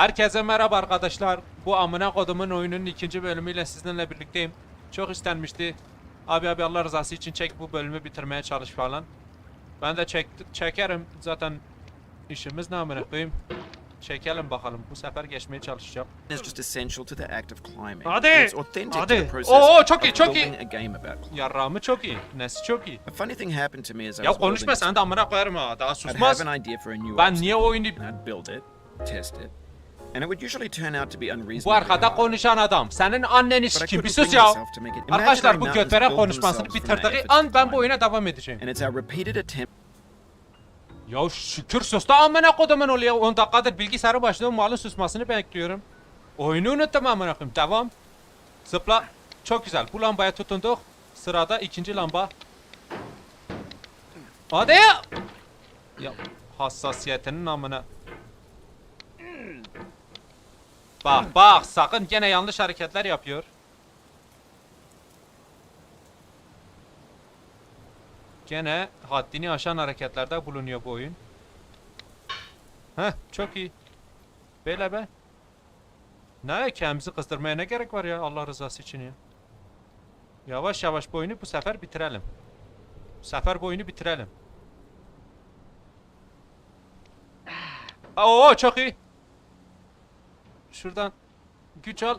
Herkese merhaba arkadaşlar. Bu amına kodumun oyununun ikinci bölümüyle sizinle birlikteyim. Çok istenmişti. Abi abi Allah rızası için çek bu bölümü bitirmeye çalış falan. Ben de çek çekerim. Zaten işimiz ne amına koyayım. Çekelim bakalım. Bu sefer geçmeye çalışacağım. is just essential to the act of climbing. Hadi, It's authentic to hadi. the process Oo, çok iyi, çok iyi. Yarrağımı çok iyi. Nesi çok iyi. A funny thing happened to me as I Ya konuşma sen de amına koyarım ha. Daha susmaz. Ben niye oyunu... and I'd build it, test it, Bu arkada konuşan adam. Senin anneni But I sikim. Bir sus ya. Arkadaşlar bu build konuşmasını bitirdiği an ben bu oyuna devam edeceğim. And it's our repeated attempt Ya şükür sus da amına kodumun oluyor. 10 dakikadır bilgisayarı başında malın susmasını bekliyorum. Oyunu unuttum amına koyayım. Devam. Zıpla. Çok güzel. Bu lambaya tutunduk. Sırada ikinci lamba. Hadi ya. Ya hassasiyetinin amına. Bak bak sakın gene yanlış hareketler yapıyor. Gene haddini aşan hareketlerde bulunuyor bu oyun. Heh çok iyi. Böyle be. Ne kendimizi kızdırmaya ne gerek var ya Allah rızası için ya. Yavaş yavaş bu oyunu bu sefer bitirelim. Bu sefer bu oyunu bitirelim. Oo çok iyi. Şuradan güç al.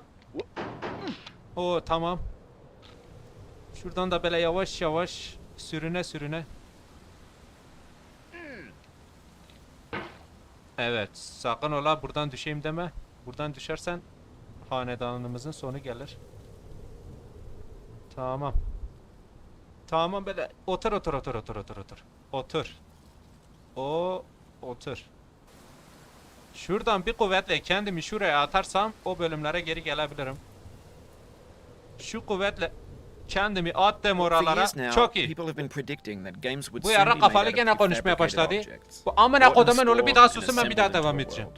Oo tamam. Şuradan da böyle yavaş yavaş sürüne sürüne. Evet, sakın ola buradan düşeyim deme. Buradan düşersen hanedanımızın sonu gelir. Tamam. Tamam böyle otur otur otur otur otur otur. Otur. O otur. Şuradan bir kuvvetle kendimi şuraya atarsam o bölümlere geri gelebilirim. Şu kuvvetle kendimi attım oralara. Çok iyi. Bu yara kafalı gene konuşmaya başladı. Bu amına kodumun oğlu bir daha susun ben bir daha devam edeceğim.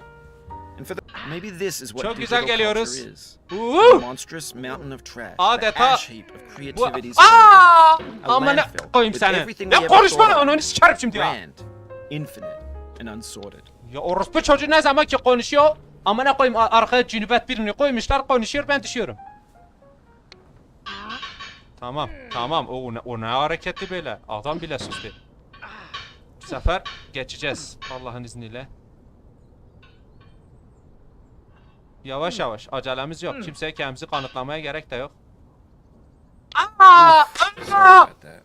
Çok güzel geliyoruz. Monstrous mountain of trash. Adeta bu aa amına koyayım seni. Ne konuşma lan onu sikerim şimdi ya. Infinite and unsorted. Ya orospu çocuğu ne zaman ki konuşuyor amına koyayım arkaya cünübet birini koymuşlar konuşuyor ben düşüyorum. Tamam tamam o ne, o ne hareketli böyle adam bile sustu. Bu sefer geçeceğiz Allah'ın izniyle. Yavaş yavaş acelemiz yok kimseye kendimizi kanıtlamaya gerek de yok. Aa! Aa! about that.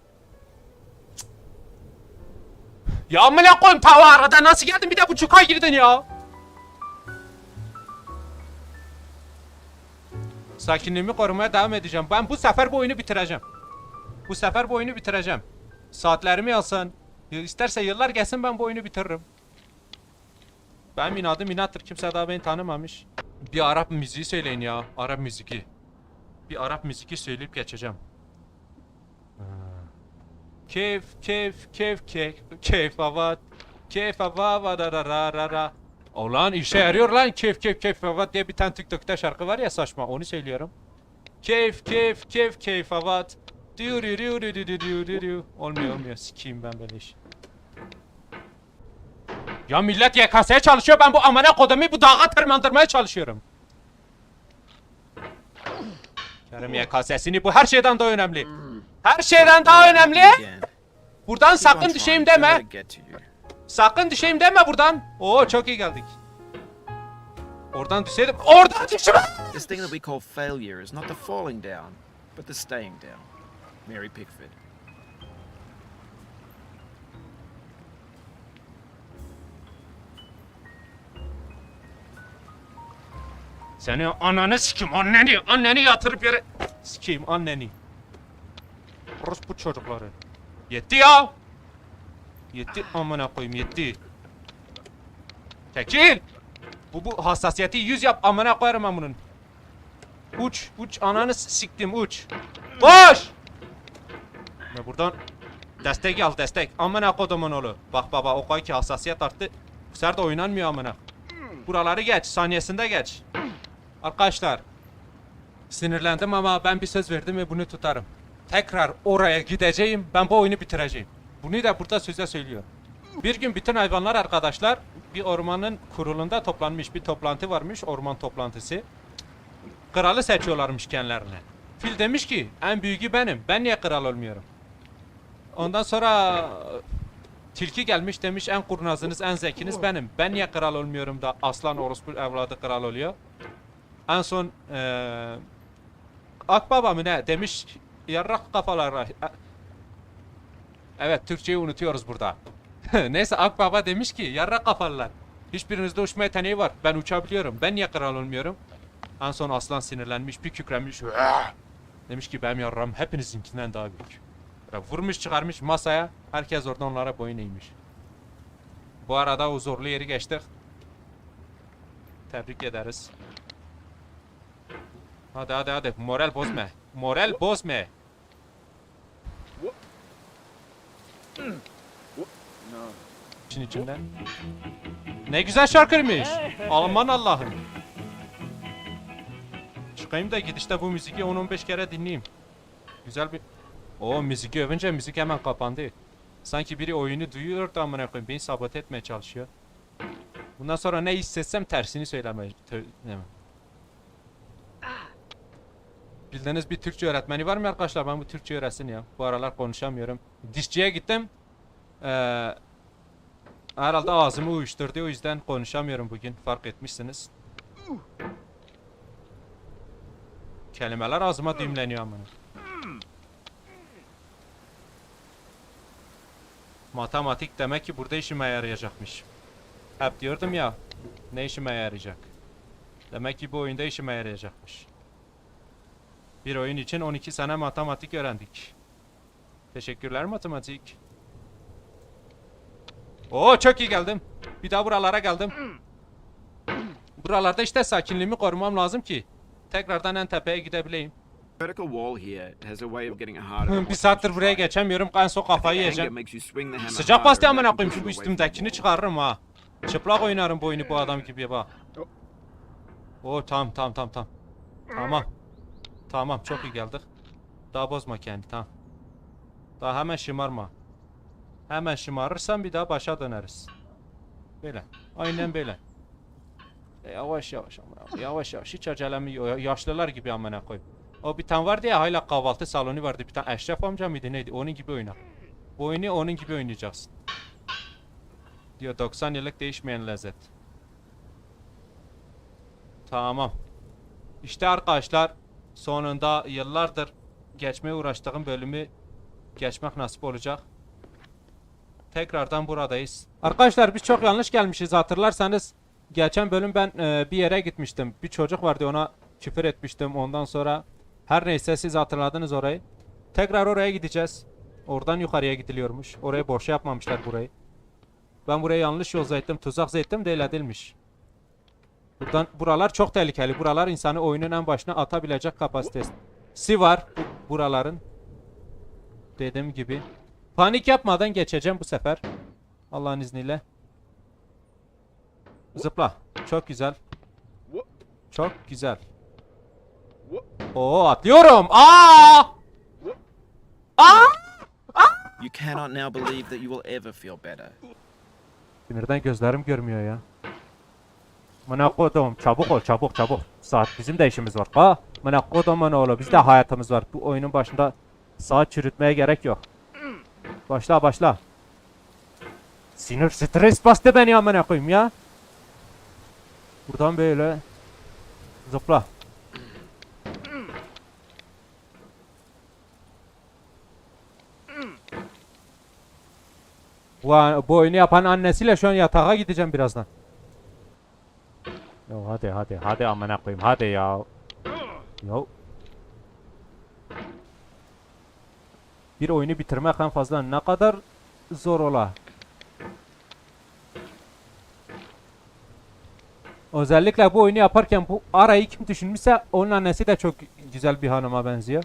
Ya amına koyayım tava arada nasıl geldin bir de bu çuka girdin ya. Sakinliğimi korumaya devam edeceğim. Ben bu sefer bu oyunu bitireceğim. Bu sefer bu oyunu bitireceğim. Saatlerimi alsın. isterse yıllar gelsin ben bu oyunu bitiririm. Ben inadım inattır. Kimse daha beni tanımamış. Bir Arap müziği söyleyin ya. Arap müziği. Bir Arap müziği söyleyip geçeceğim. Keyf keyf keyf keyf keyf avat keyf avat ra ra ra ra Ulan işe yarıyor lan keyf keyf keyf avat diye bir tane TikTok'ta şarkı var ya saçma onu söylüyorum. Keyf keyf keyf keyf avat diyor diyor diyor diyor diyor diyor diyor Olmuyor olmuyor sikiyim ben böyle iş. Ya millet YKS'ye çalışıyor ben bu amana kodemi bu dağa tırmandırmaya çalışıyorum. Kerim YKS'sini bu her şeyden daha önemli. Her şeyden daha önemli. Buradan sakın düşeyim deme. Sakın düşeyim deme buradan. Oo çok iyi geldik. Oradan düşseydim. Oradan düşme. This thing that we call failure is not the falling down, but the staying down. Mary Pickford. Seni ananı sikim anneni. Anneni yatırıp yere. Sikeyim anneni. Bu çocukları. Yetti ya. Yetti amına koyayım yetti. Çekil. Bu bu hassasiyeti yüz yap amına koyarım ben bunun. Uç uç ananı siktim uç. Koş. Ve buradan destek al destek. Amına kodumun oğlu. Bak baba o kadar ki hassasiyet arttı. Bu sefer de oynanmıyor amına. Buraları geç saniyesinde geç. Arkadaşlar sinirlendim ama ben bir söz verdim ve bunu tutarım. Tekrar oraya gideceğim. Ben bu oyunu bitireceğim. Bunu da burada söze söylüyorum. Bir gün bütün hayvanlar arkadaşlar bir ormanın kurulunda toplanmış bir toplantı varmış orman toplantısı. Kralı seçiyorlarmış kendilerine. Fil demiş ki en büyüğü benim ben niye kral olmuyorum? Ondan sonra tilki gelmiş demiş en kurnazınız en zekiniz benim. Ben niye kral olmuyorum da aslan orospu evladı kral oluyor? En son eee Akbaba mı ne demiş yarrak kafalara. Evet Türkçeyi unutuyoruz burada. Neyse Akbaba demiş ki yarrak kafalılar. Hiçbirinizde uçma yeteneği var. Ben uçabiliyorum. Ben niye kral olmuyorum? En son aslan sinirlenmiş bir kükremiş. Demiş ki benim yarram hepinizinkinden daha büyük. Böyle vurmuş çıkarmış masaya. Herkes orada onlara boyun eğmiş. Bu arada o zorlu yeri geçtik. Tebrik ederiz. Hadi hadi hadi moral bozma. Moral bozma. İçin içinden. Ne güzel şarkıymış. Aman Allah'ım. Çıkayım da gidişte bu müziği 10-15 kere dinleyeyim. Güzel bir... O müziği övünce müzik hemen kapandı. Sanki biri oyunu duyuyor da amına koyayım beni sabote etmeye çalışıyor. Bundan sonra ne hissetsem tersini söylemeye... tö- ne- Bildiğiniz bir Türkçe öğretmeni var mı arkadaşlar? Ben bu Türkçe öğretsin ya. Bu aralar konuşamıyorum. Dişçiye gittim. Ee, herhalde ağzımı uyuşturdu o yüzden konuşamıyorum bugün. Fark etmişsiniz. Kelimeler ağzıma düğümleniyor amına. Matematik demek ki burada işime yarayacakmış. Hep diyordum ya ne işime yarayacak. Demek ki bu oyunda işime yarayacakmış. Bir oyun için 12 sene matematik öğrendik. Teşekkürler matematik. Oo çok iyi geldim. Bir daha buralara geldim. Buralarda işte sakinliğimi korumam lazım ki tekrardan en tepeye gidebileyim. Bir saattir buraya geçemiyorum. En son kafayı yiyeceğim. Sıcak and amına koyayım bu üstümdekini çıkarırım ha. Çıplak oynarım bu oyunu bu adam gibi bak. Oo tamam tamam tamam tamam. Tamam. Tamam çok iyi geldik. Daha bozma kendi tamam. Daha hemen şımarma. Hemen şımarırsan bir daha başa döneriz. Böyle. Aynen böyle. E, Yavaş yavaş amına. Yavaş yavaş. Hiç acelemi yok. Yaşlılar gibi amına koy. O bir tane vardı ya hala kahvaltı salonu vardı. Bir tane Eşref amca mıydı neydi? Onun gibi oyna. Bu oyunu onun gibi oynayacaksın. Diyor 90 yıllık değişmeyen lezzet. Tamam. İşte arkadaşlar sonunda yıllardır geçmeye uğraştığım bölümü geçmek nasip olacak. Tekrardan buradayız. Arkadaşlar biz çok yanlış gelmişiz hatırlarsanız geçen bölüm ben e, bir yere gitmiştim. Bir çocuk vardı ona küfür etmiştim. Ondan sonra her neyse siz hatırladınız orayı. Tekrar oraya gideceğiz. Oradan yukarıya gidiliyormuş. Oraya boş yapmamışlar burayı. Ben buraya yanlış yol zeyttim, tuzak zeyttim de öyle değilmiş. Buradan buralar çok tehlikeli. Buralar insanı oyunun en başına atabilecek kapasitesi var bu- buraların. Dediğim gibi. Panik yapmadan geçeceğim bu sefer. Allah'ın izniyle. Zıpla. Çok güzel. Çok güzel. Oo atlıyorum. Aa! Aa! You cannot now believe that you will ever feel better. Sinirden gözlerim görmüyor ya. Mına kodum çabuk ol çabuk çabuk. Saat bizim de işimiz var. Ha? Mına kodumun oğlu biz de hayatımız var. Bu oyunun başında saat çürütmeye gerek yok. Başla başla. Sinir stres bastı beni amına koyayım ya. Buradan böyle zıpla. Bu, bu oyunu yapan annesiyle şu an yatağa gideceğim birazdan. Yo hadi hadi hadi amına koyayım hadi ya. Yo. Bir oyunu bitirmek en fazla ne kadar zor ola. Özellikle bu oyunu yaparken bu arayı kim düşünmüşse onun annesi de çok güzel bir hanıma benziyor.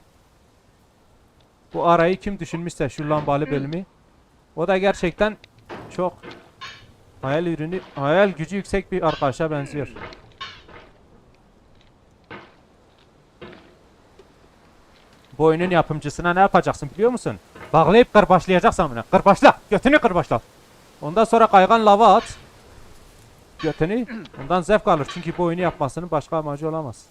Bu arayı kim düşünmüşse şu lambalı bölümü. O da gerçekten çok hayal ürünü, hayal gücü yüksek bir arkadaşa benziyor. Bu oyunun yapımcısına ne yapacaksın biliyor musun? Bağlayıp kırbaçlayacaksın bunu. Kırbaçla. Götünü kırbaçla. Ondan sonra kaygan lava at. Götünü. Ondan zevk alır. Çünkü bu oyunu yapmasının başka amacı olamaz.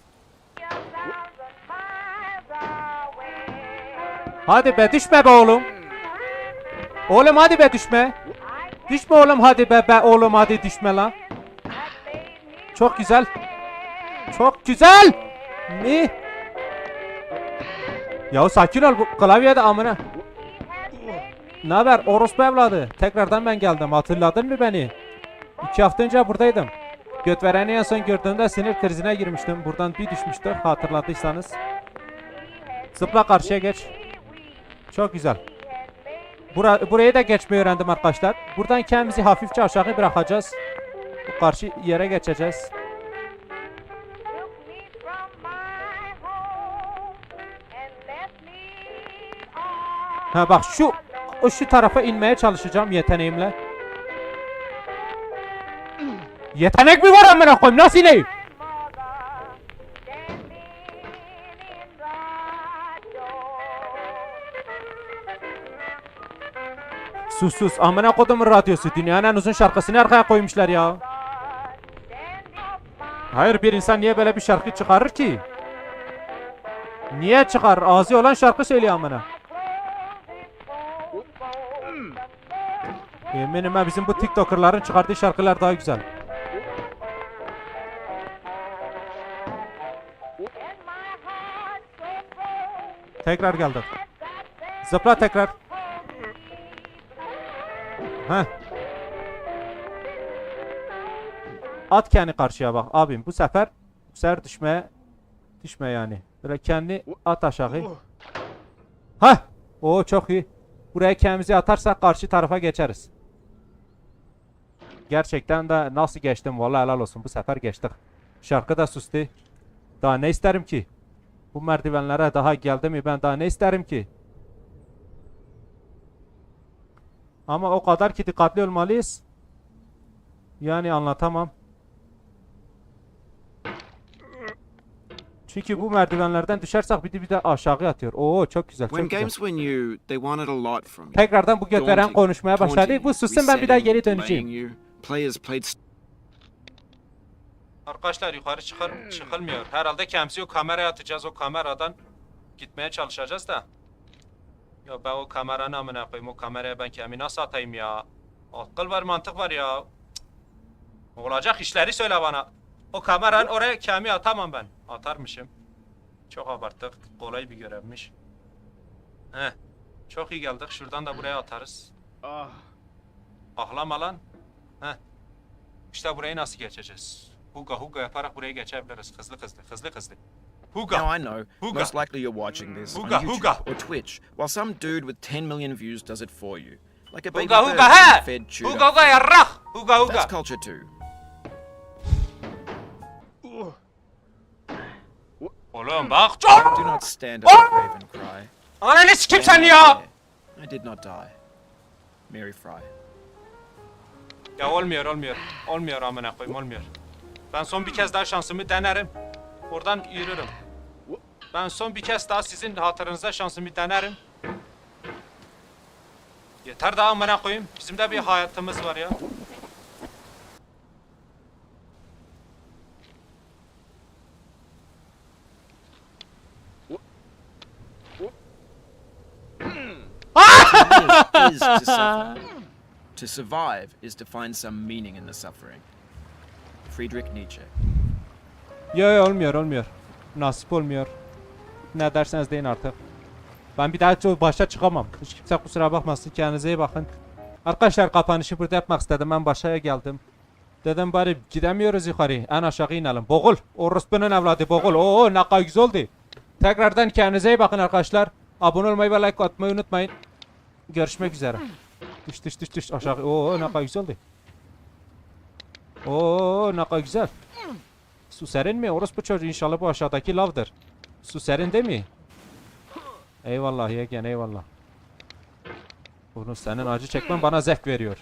Hadi be düşme be oğlum. Oğlum hadi be düşme. Düşme oğlum hadi be be oğlum hadi düşme lan. Çok güzel. Çok güzel. Mi? Ya sakin ol klavyede amına. Ne haber orospu evladı? Tekrardan ben geldim. Hatırladın mı beni? İki hafta önce buradaydım. Göt vereni en son gördüğümde sinir krizine girmiştim. Buradan bir düşmüştük hatırladıysanız. Zıpla karşıya geç. Çok güzel. Bura, burayı da geçmeyi öğrendim arkadaşlar. Buradan kendimizi hafifçe aşağı bırakacağız. Karşı yere geçeceğiz. Ha bak şu o şu tarafa inmeye çalışacağım yeteneğimle. Yetenek mi var amına koyayım? Nasıl ineyim? Sus sus amına kodumun radyosu dünyanın en uzun şarkısını arkaya koymuşlar ya. Hayır bir insan niye böyle bir şarkı çıkarır ki? Niye çıkar? Ağzı olan şarkı söylüyor amına. Eminim ha bizim bu tiktokerların çıkardığı şarkılar daha güzel. Tekrar geldim. Zıpla tekrar. Heh. At kendi karşıya bak abim bu sefer bu sefer düşmeye düşme yani. Böyle kendi at aşağı. Hah. Oo çok iyi. Buraya kendimizi atarsak karşı tarafa geçeriz. Gerçekten de nasıl geçtim vallahi helal olsun bu sefer geçtik. Şarkı da sustu. Daha ne isterim ki? Bu merdivenlere daha geldi mi ben daha ne isterim ki? Ama o kadar ki dikkatli olmalıyız. Yani anlatamam. Çünkü bu merdivenlerden düşersek bir de bir de aşağı atıyor. Oo çok güzel çok güzel. Tekrardan bu göt veren Daunting, konuşmaya başladı. Bu sussun ben bir daha geri döneceğim. Players played Arkadaşlar yukarı çıkar, çıkılmıyor. Herhalde kendimizi o kameraya atacağız. O kameradan gitmeye çalışacağız da. Ya ben o kameranın amına koyayım. O kameraya ben kendimi nasıl atayım ya? Akıl var mantık var ya. Olacak işleri söyle bana. O kameranın oraya kendimi atamam ben. Atarmışım. Çok abarttık. Kolay bir görevmiş. Heh. Çok iyi geldik. Şuradan da buraya atarız. Ahlama lan. Heh. İşte burayı nasıl geçeceğiz? Huga huga yaparak buraya geçebiliriz. Hızlı hızlı, hızlı hızlı. Huga. Now I know, Huga. most likely you're watching this Huga, on YouTube huga. or Twitch, while some dude with 10 million views does it for you. Like a baby Huga bird huga being he! fed chewed Huga up huga yarrak! Huga huga. That's culture too. Oğlum bak! Do not stand up and and cry. Ananı sikim sen ya! there. I did not die. Mary Fry. Ya olmuyor olmuyor. Olmuyor amına koyayım olmuyor. Ben son bir kez daha şansımı denerim. Oradan yürürüm. Ben son bir kez daha sizin hatırınıza şansımı denerim. Yeter daha amına koyayım. Bizim de bir hayatımız var ya. is to suffer. To survive is to find some meaning in the suffering. Friedrich Nietzsche. Yo yo olmuyor olmuyor. Nasip olmuyor. Ne derseniz deyin artık. Ben bir daha çok başa çıkamam. Hiç kimse kusura bakmasın. Kendinize iyi bakın. Arkadaşlar kapanışı burada yapmak istedim. Ben başaya geldim. Dedim bari gidemiyoruz yukarı. En aşağı inelim. Boğul. Orospunun evladı boğul. Oo ne kadar güzel oldu. Tekrardan kendinize iyi bakın arkadaşlar. Abone olmayı ve like atmayı unutmayın. Görüşmek üzere. Düş düş düş düş aşağı. Oo ne kadar güzel oldu. Oo ne kadar güzel. Su serin mi? Orospu çocuğu inşallah bu aşağıdaki lavdır. Su serin değil mi? Eyvallah yegen eyvallah. Bunu senin acı çekmen bana zevk veriyor.